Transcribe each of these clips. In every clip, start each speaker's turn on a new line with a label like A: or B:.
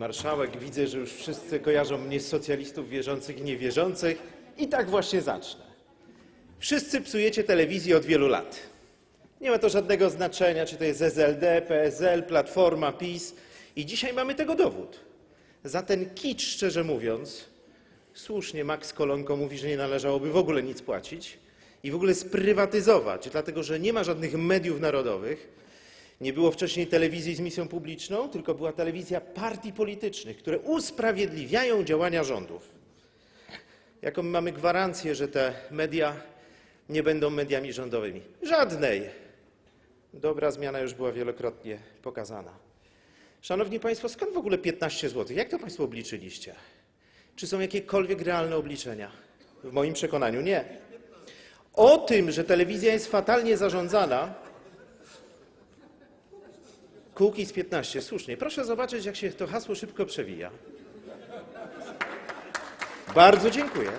A: marszałek. Widzę, że już wszyscy kojarzą mnie z socjalistów wierzących i niewierzących. I tak właśnie zacznę. Wszyscy psujecie telewizję od wielu lat. Nie ma to żadnego znaczenia, czy to jest SLD, PSL, Platforma, PiS. I dzisiaj mamy tego dowód. Za ten kicz, szczerze mówiąc, słusznie Max Kolonko mówi, że nie należałoby w ogóle nic płacić i w ogóle sprywatyzować, dlatego że nie ma żadnych mediów narodowych. Nie było wcześniej telewizji z misją publiczną, tylko była telewizja partii politycznych, które usprawiedliwiają działania rządów. Jaką my mamy gwarancję, że te media nie będą mediami rządowymi? Żadnej. Dobra zmiana już była wielokrotnie pokazana. Szanowni Państwo, skąd w ogóle 15 zł? Jak to Państwo obliczyliście? Czy są jakiekolwiek realne obliczenia? W moim przekonaniu nie. O tym, że telewizja jest fatalnie zarządzana, Kukiz 15, słusznie. Proszę zobaczyć, jak się to hasło szybko przewija. Bardzo dziękuję.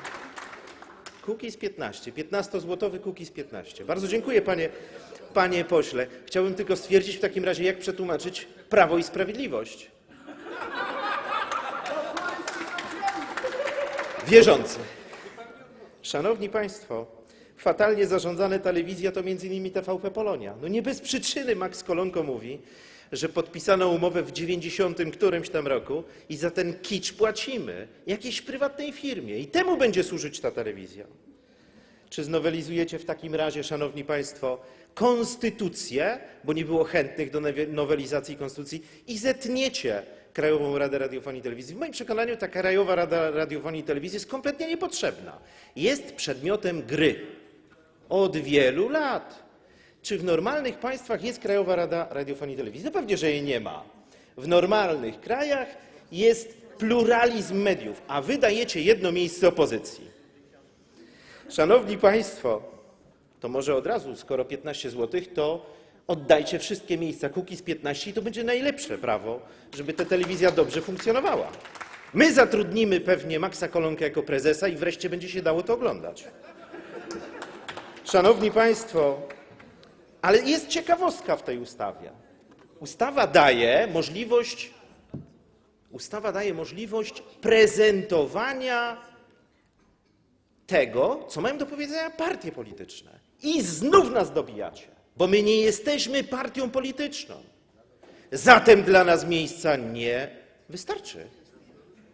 A: Kukiz 15, 15-złotowy Kukiz 15. Bardzo dziękuję, panie, panie pośle. Chciałbym tylko stwierdzić w takim razie, jak przetłumaczyć Prawo i Sprawiedliwość. Wierzący. Szanowni Państwo, fatalnie zarządzane telewizja to m.in. TVP Polonia. No nie bez przyczyny Max Kolonko mówi, że podpisano umowę w 90 którymś tam roku i za ten kicz płacimy jakiejś prywatnej firmie i temu będzie służyć ta telewizja. Czy znowelizujecie w takim razie, Szanowni Państwo, konstytucję, bo nie było chętnych do nowe- nowelizacji konstytucji i zetniecie Krajową Radę Radiofonii i Telewizji? W moim przekonaniu ta Krajowa Rada Radiofonii i Telewizji jest kompletnie niepotrzebna. Jest przedmiotem gry od wielu lat. Czy w normalnych państwach jest Krajowa Rada Radiofonii i Telewizji? No pewnie, że jej nie ma. W normalnych krajach jest pluralizm mediów, a wy dajecie jedno miejsce opozycji. Szanowni Państwo, to może od razu, skoro 15 zł, to oddajcie wszystkie miejsca Kukiz 15 i to będzie najlepsze prawo, żeby ta telewizja dobrze funkcjonowała. My zatrudnimy pewnie Maxa Kolonkę jako prezesa i wreszcie będzie się dało to oglądać. Szanowni Państwo, ale jest ciekawostka w tej ustawie. Ustawa daje możliwość, ustawa daje możliwość prezentowania tego, co mają do powiedzenia partie polityczne. I znów nas dobijacie, bo my nie jesteśmy partią polityczną. Zatem dla nas miejsca nie wystarczy.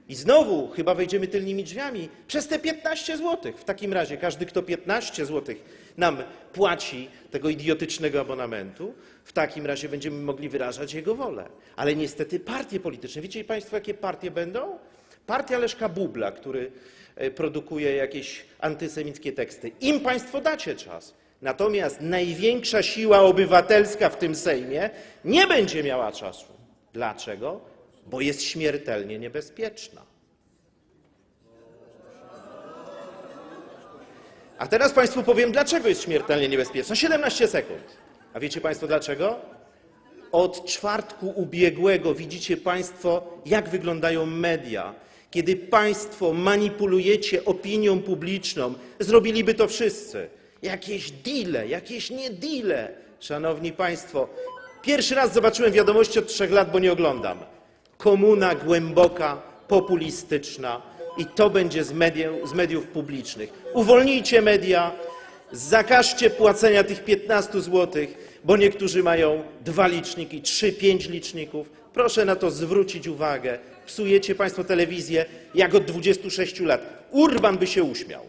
A: I znowu chyba wejdziemy tylnymi drzwiami przez te 15 zł. W takim razie każdy, kto 15 zł nam płaci tego idiotycznego abonamentu, w takim razie będziemy mogli wyrażać jego wolę. Ale niestety partie polityczne, wiecie Państwo, jakie partie będą? Partia Leszka Bubla, który e, produkuje jakieś antysemickie teksty. Im Państwo dacie czas. Natomiast największa siła obywatelska w tym Sejmie nie będzie miała czasu. Dlaczego? Bo jest śmiertelnie niebezpieczna. A teraz Państwu powiem, dlaczego jest śmiertelnie niebezpieczna. 17 sekund. A wiecie Państwo dlaczego? Od czwartku ubiegłego widzicie Państwo, jak wyglądają media. Kiedy Państwo manipulujecie opinią publiczną, zrobiliby to wszyscy. Jakieś deale, jakieś nie deale. Szanowni Państwo, pierwszy raz zobaczyłem wiadomości od trzech lat, bo nie oglądam. Komuna głęboka, populistyczna i to będzie z, mediów, z mediów publicznych. Uwolnijcie media, zakażcie płacenia tych 15 zł, bo niektórzy mają dwa liczniki, trzy, pięć liczników. Proszę na to zwrócić uwagę. Psujecie Państwo telewizję jak od 26 lat. Urban by się uśmiał.